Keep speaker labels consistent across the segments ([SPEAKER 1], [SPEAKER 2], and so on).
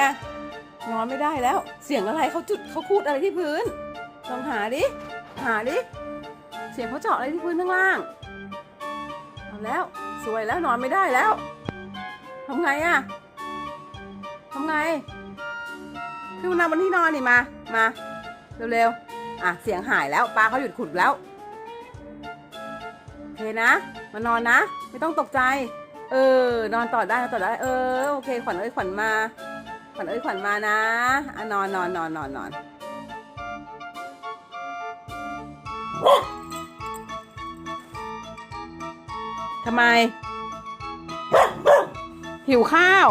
[SPEAKER 1] อะนอนไม่ได้แล้ว เสียงอะไรเขาจุดเขาคูดอะไรที่พื้นลองหาดิหาดิเสียงเขาเจาะอะไรที่พื้นข้างล่างเอาแล้วสวยแล้วนอนไม่ได้แล้วทำไงอะทำไงขึ้นมานอนบนที่นอนนี่มามาเร็วๆอะเสียงหายแล้วปลาเขาหยุดขุดแล้วโอเคนะมานอนนะ ไม่ต้องตกใจ เออ นอนต่อได้ต่อได้ เออ โอเค ขวัญเอ้ยขวัญมา ขวัญเอ้ยขวัญมานะอะนอนนอนนอนนอนนอนทำไม หิวข้าว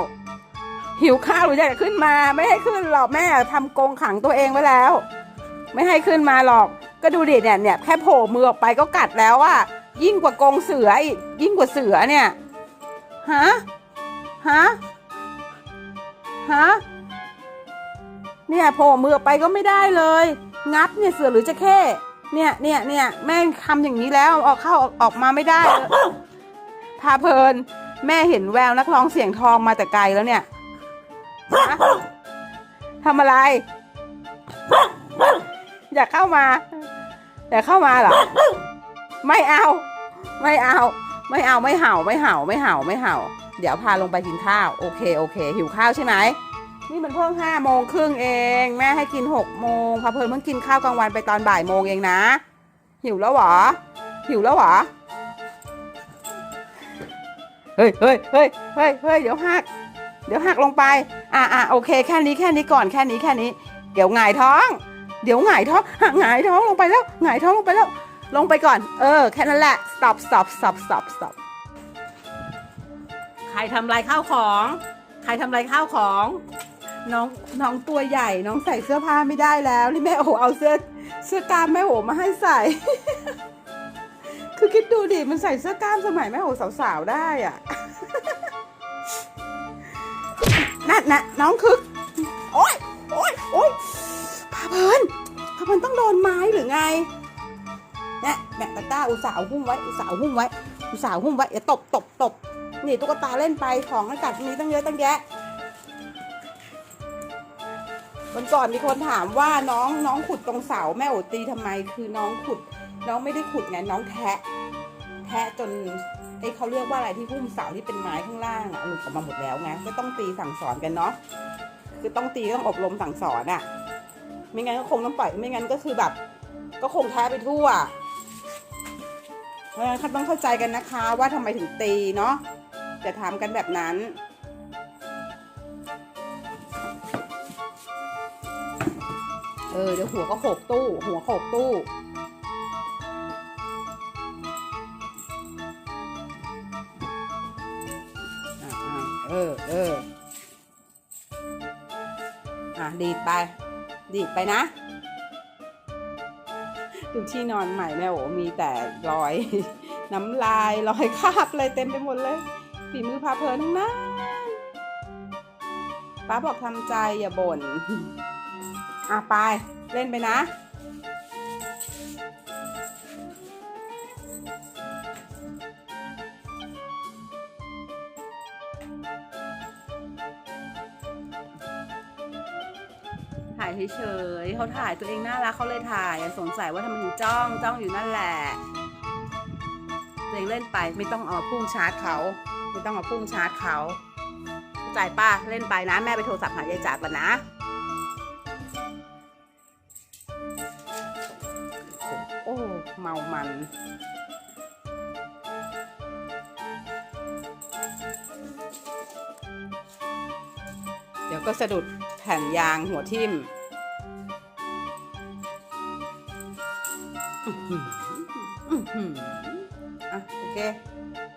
[SPEAKER 1] หิวข้าวหรืออยากจะขึ้นมา ไม่ให้ขึ้นหรอกแม่ทำกรงขังตัวเองไว้แล้ว ไม่ให้ขึ้นมาหรอก ก็ดูดิเนี่ยเนี่ยแค่โผล่มือออกไปก็กัดแล้วอะยิ่งกว่ากรงเสืออีกยิ่งกว่าเสือเนี่ยฮะฮะ เนี่ยโผล่มือไปก็ไม่ได้เลย งับเนี่ยเสือหรือจะเข้เนี่ยเนี่ยเนี่ยแม่งทำอย่างนี้แล้วออกเข้าออกออกมาไม่ได้เลยพาเพลิน แม่เห็นแววนักร้องเสียงทองมาแต่ไกลแล้วเนี่ยฮะทำอะไร อยากเข้ามาอยากเข้ามาเหรอไม่เอา ไม่เอา ไม่เอาไม่เห่าไม่เห่าไม่เห่าไม่เห่า เดี๋ยวพาลงไปกินข้าว โอเคโอเค หิวข้าวใช่ไหม นี่มันเพิ่งห้าโมงครึ่งเอง แม่ให้กินหกโมงพาเพลินเพิ่งกินข้าวกลางวันไปตอนบ่ายโมงเองนะ หิวแล้วเหรอ หิวแล้วเหรอ เฮ้ยเฮ้ยเฮ้ยเฮ้ยเฮ้ยเดี๋ยวหัก เดี๋ยวหักลงไป อ่าอ่าโอเค แค่นี้แค่นี้ก่อนแค่นี้แค่นี้ เดี๋ยวหงายท้อง เดี๋ยวหงายท้องหหงายท้องลงไปแล้วหงายท้องลงไปแล้ว ลงไปก่อน เออ แค่นั้นแหละ stop stop stop stop stop ใครทำลายข้าวของ ใครทำลายข้าวของ น้องน้องตัวใหญ่ น้องใส่เสื้อผ้าไม่ได้แล้วนี่แม่โอ้เอาเสื้อเสื้อกล้ามแม่โอมาให้ใส่ คือคิดดูดิมันใส่เสื้อกล้ามสมัยแม่โอสาวๆได้อะนั่นนะน้องคึก โอ๊ยโอ๊ยโอ๊ยพาเพลินพาเพลินต้องโดนไม้หรือไงเนี่ยแม่ตะกร้าอุตส่าห์เอาหุ้มไว้อุตส่าห์เอาหุ้มไว้อุตส่าห์เอาหุ้มไว้อย่าตบตบตบนี่ตุ๊กตาเล่นไปของอากาศมีตั้งเยอะตั้งแยะ วันก่อนมีคนถามว่าน้องน้องขุดตรงเสาแม่โอตีทำไมคือน้องขุด น้องไม่ได้ขุดไงน้องแทะ แทะจนไอเขาเรียกว่าอะไรที่หุ้มเสาที่เป็นไม้ข้างล่างอะหลุดออกมาหมดแล้วไงก็ต้องตีสั่งสอนกันเนาะคือต้องตีต้องอบรมสั่งสอนอะไม่งั้นก็คงต้องปล่อยไม่งั้นก็คือแบบ ก็คงแท้ไปทั่วเพราะฉะนั้นต้องเข้าใจกันนะคะว่าทำไมถึงตีเนาะจะทำกันแบบนั้น เออเดี๋ยวหัวก็โขกตู้ หัวโขกตู้อ่าเออเอออะดีดไป ดีดไปนะดูที่นอนใหม่แม่โอ้มีแต่รอย น้ำลายรอยคราบอะไรเต็มไปหมดเลยฝีมือพาเพลินทั้งนั้นป้าบอกทำใจอย่าบ่น อะไป เล่นไปนะ ถ่ายเฉยๆเขาถ่ายตัวเองน่ารักเขาเลยถ่ายสงสัยว่าทำไมถึงจ้องจ้องอยู่นั่นแหละตัวเองเล่นไปไม่ต้องเอาพุ่งชาร์จเขาไม่ต้องเอาพุ่งชาร์จเขาเข้าใจป้าเล่นไปนะ แม่ไปโทรศัพท์หายายจ๋าก่อนนะ อ้เมามันเดี๋ยวก็สะดุดแผ่นยางหัวทิ่มอื้อหืออื้อหืออะ โอเค